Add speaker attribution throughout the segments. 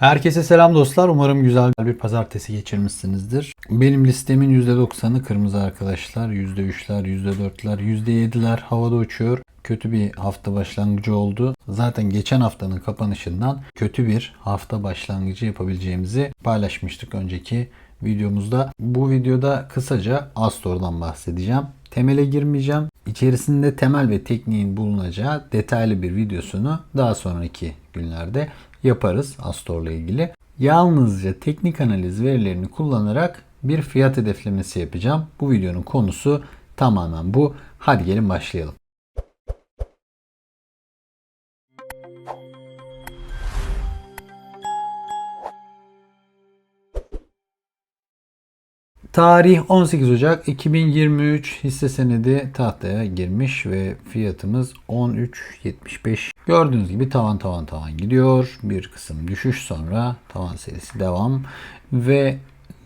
Speaker 1: Herkese selam dostlar. Umarım güzel bir pazartesi geçirmişsinizdir. Benim listemin %90'ı kırmızı arkadaşlar. %3'ler, %4'ler, %7'ler havada uçuyor. Kötü bir hafta başlangıcı oldu. Zaten geçen haftanın kapanışından kötü bir hafta başlangıcı yapabileceğimizi paylaşmıştık önceki videomuzda. Bu videoda kısaca Astor'dan bahsedeceğim. Temele girmeyeceğim. İçerisinde temel ve tekniğin bulunacağı detaylı bir videosunu daha sonraki günlerde yaparız Astor'la ilgili. Yalnızca teknik analiz verilerini kullanarak bir fiyat hedeflemesi yapacağım. Bu videonun konusu tamamen bu. Hadi gelin başlayalım. Tarih 18 Ocak 2023 hisse senedi tahtaya girmiş ve fiyatımız 13.75. Gördüğünüz gibi tavan tavan tavan gidiyor. Bir kısım düşüş sonra tavan serisi devam ve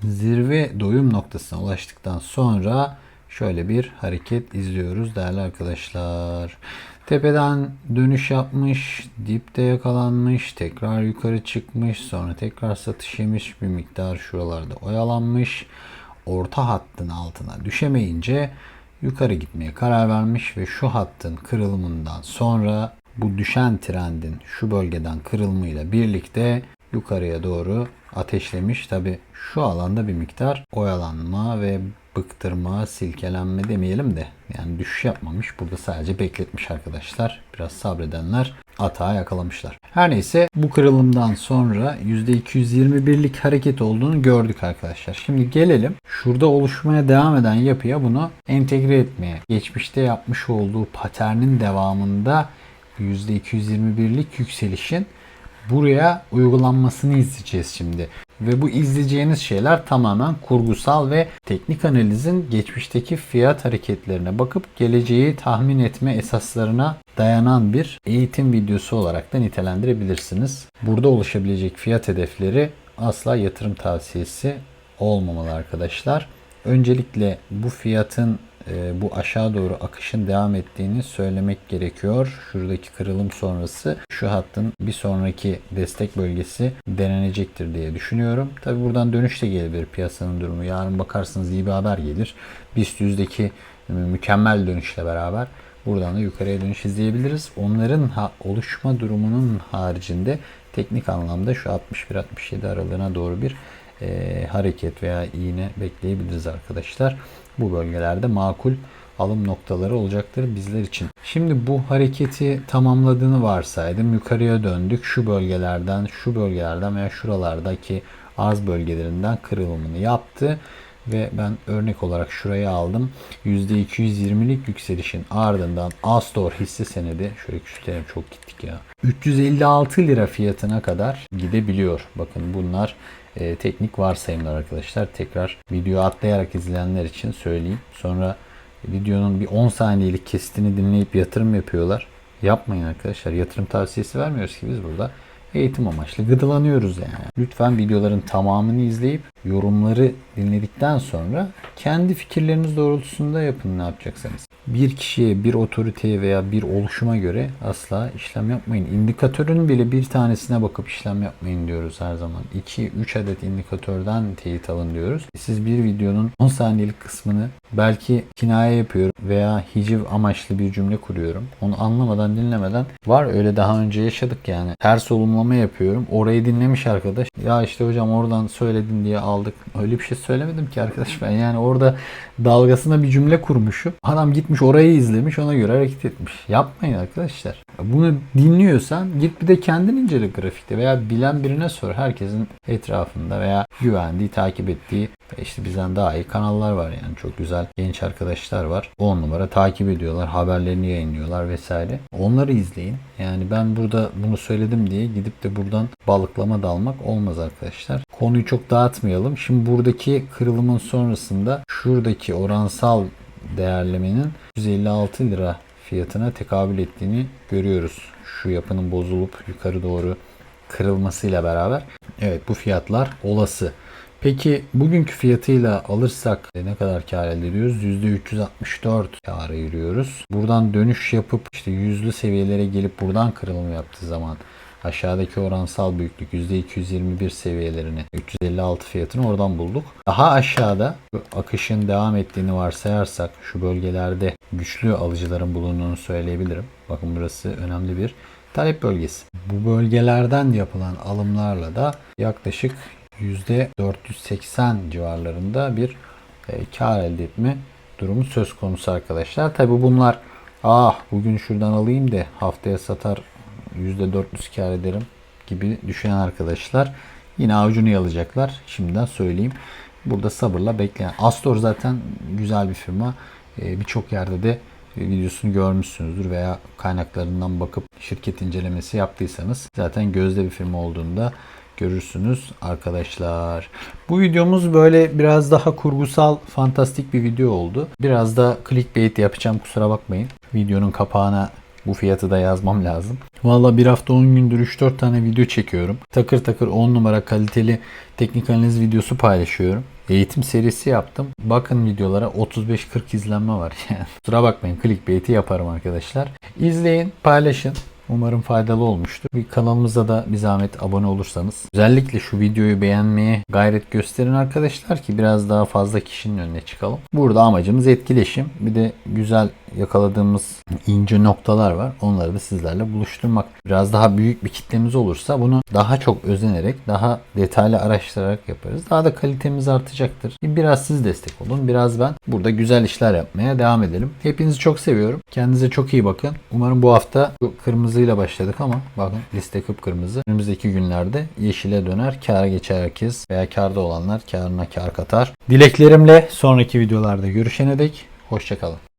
Speaker 1: zirve doyum noktasına ulaştıktan sonra şöyle bir hareket izliyoruz değerli arkadaşlar. Tepeden dönüş yapmış, dipte yakalanmış, tekrar yukarı çıkmış, sonra tekrar satış yemiş bir miktar şuralarda oyalanmış orta hattın altına düşemeyince yukarı gitmeye karar vermiş ve şu hattın kırılımından sonra bu düşen trendin şu bölgeden kırılımıyla birlikte yukarıya doğru ateşlemiş. Tabi şu alanda bir miktar oyalanma ve bıktırma, silkelenme demeyelim de yani düşüş yapmamış. Burada sadece bekletmiş arkadaşlar. Biraz sabredenler atağa yakalamışlar. Her neyse bu kırılımdan sonra %221'lik hareket olduğunu gördük arkadaşlar. Şimdi gelelim şurada oluşmaya devam eden yapıya bunu entegre etmeye. Geçmişte yapmış olduğu paternin devamında %221'lik yükselişin buraya uygulanmasını izleyeceğiz şimdi. Ve bu izleyeceğiniz şeyler tamamen kurgusal ve teknik analizin geçmişteki fiyat hareketlerine bakıp geleceği tahmin etme esaslarına dayanan bir eğitim videosu olarak da nitelendirebilirsiniz. Burada oluşabilecek fiyat hedefleri asla yatırım tavsiyesi olmamalı arkadaşlar. Öncelikle bu fiyatın e, bu aşağı doğru akışın devam ettiğini söylemek gerekiyor. Şuradaki kırılım sonrası şu hattın bir sonraki destek bölgesi denenecektir diye düşünüyorum. Tabi buradan dönüş de gelebilir piyasanın durumu. Yarın bakarsınız iyi bir haber gelir. BIST yüzdeki mükemmel dönüşle beraber buradan da yukarıya dönüş izleyebiliriz. Onların ha, oluşma durumunun haricinde teknik anlamda şu 61-67 aralığına doğru bir e, hareket veya iğne bekleyebiliriz arkadaşlar. Bu bölgelerde makul alım noktaları olacaktır bizler için. Şimdi bu hareketi tamamladığını varsaydım. Yukarıya döndük. Şu bölgelerden, şu bölgelerden veya şuralardaki arz bölgelerinden kırılımını yaptı ve ben örnek olarak şurayı aldım. %220'lik yükselişin ardından Astor hisse senedi şöyle küçültelim çok gittik ya. 356 lira fiyatına kadar gidebiliyor. Bakın bunlar e, teknik varsayımlar arkadaşlar. Tekrar video atlayarak izleyenler için söyleyeyim. Sonra videonun bir 10 saniyelik kesitini dinleyip yatırım yapıyorlar. Yapmayın arkadaşlar. Yatırım tavsiyesi vermiyoruz ki biz burada. Eğitim amaçlı gıdılanıyoruz yani. Lütfen videoların tamamını izleyip yorumları dinledikten sonra kendi fikirleriniz doğrultusunda yapın ne yapacaksanız. Bir kişiye, bir otoriteye veya bir oluşuma göre asla işlem yapmayın. İndikatörün bile bir tanesine bakıp işlem yapmayın diyoruz her zaman. 2-3 adet indikatörden teyit alın diyoruz. Siz bir videonun 10 saniyelik kısmını belki kinaye yapıyorum veya hiciv amaçlı bir cümle kuruyorum. Onu anlamadan dinlemeden var öyle daha önce yaşadık yani. Ters olumlama yapıyorum. Orayı dinlemiş arkadaş. Ya işte hocam oradan söyledin diye aldık. Öyle bir şey söylemedim ki arkadaş ben. Yani orada dalgasına bir cümle kurmuşum. Adam gitmiş orayı izlemiş ona göre hareket etmiş. Yapmayın arkadaşlar. Bunu dinliyorsan git bir de kendin incele grafikte veya bilen birine sor. Herkesin etrafında veya güvendiği, takip ettiği işte bizden daha iyi kanallar var yani çok güzel genç arkadaşlar var. 10 numara takip ediyorlar, haberlerini yayınlıyorlar vesaire. Onları izleyin. Yani ben burada bunu söyledim diye gidip de buradan balıklama dalmak olmaz arkadaşlar. Konuyu çok dağıtmayalım. Şimdi buradaki kırılımın sonrasında şuradaki oransal değerlemenin 156 lira fiyatına tekabül ettiğini görüyoruz. Şu yapının bozulup yukarı doğru kırılmasıyla beraber. Evet bu fiyatlar olası. Peki bugünkü fiyatıyla alırsak ne kadar kar elde ediyoruz? %364 kar ayırıyoruz. Buradan dönüş yapıp işte yüzlü seviyelere gelip buradan kırılım yaptığı zaman Aşağıdaki oransal büyüklük %221 seviyelerini 356 fiyatını oradan bulduk. Daha aşağıda akışın devam ettiğini varsayarsak şu bölgelerde güçlü alıcıların bulunduğunu söyleyebilirim. Bakın burası önemli bir talep bölgesi. Bu bölgelerden yapılan alımlarla da yaklaşık %480 civarlarında bir e, kar elde etme durumu söz konusu arkadaşlar. Tabi bunlar ah bugün şuradan alayım da haftaya satar %400 kar ederim gibi düşünen arkadaşlar yine avucunu yalayacaklar. Şimdiden söyleyeyim. Burada sabırla bekleyen. Astor zaten güzel bir firma. E, Birçok yerde de videosunu görmüşsünüzdür veya kaynaklarından bakıp şirket incelemesi yaptıysanız zaten gözde bir firma olduğunda görürsünüz arkadaşlar. Bu videomuz böyle biraz daha kurgusal, fantastik bir video oldu. Biraz da clickbait yapacağım kusura bakmayın. Videonun kapağına bu fiyatı da yazmam lazım. Valla bir hafta 10 gündür 3-4 tane video çekiyorum. Takır takır 10 numara kaliteli teknik analiz videosu paylaşıyorum. Eğitim serisi yaptım. Bakın videolara 35-40 izlenme var. Yani kusura bakmayın clickbait'i yaparım arkadaşlar. İzleyin, paylaşın. Umarım faydalı olmuştur. Bir kanalımıza da bir zahmet abone olursanız. Özellikle şu videoyu beğenmeye gayret gösterin arkadaşlar ki biraz daha fazla kişinin önüne çıkalım. Burada amacımız etkileşim. Bir de güzel yakaladığımız ince noktalar var. Onları da sizlerle buluşturmak. Biraz daha büyük bir kitlemiz olursa bunu daha çok özenerek, daha detaylı araştırarak yaparız. Daha da kalitemiz artacaktır. Biraz siz destek olun. Biraz ben burada güzel işler yapmaya devam edelim. Hepinizi çok seviyorum. Kendinize çok iyi bakın. Umarım bu hafta bu kırmızıyla başladık ama bakın liste kıpkırmızı. Önümüzdeki günlerde yeşile döner. Kâra geçer herkes veya kârda olanlar kârına kâr katar. Dileklerimle sonraki videolarda görüşene dek hoşçakalın.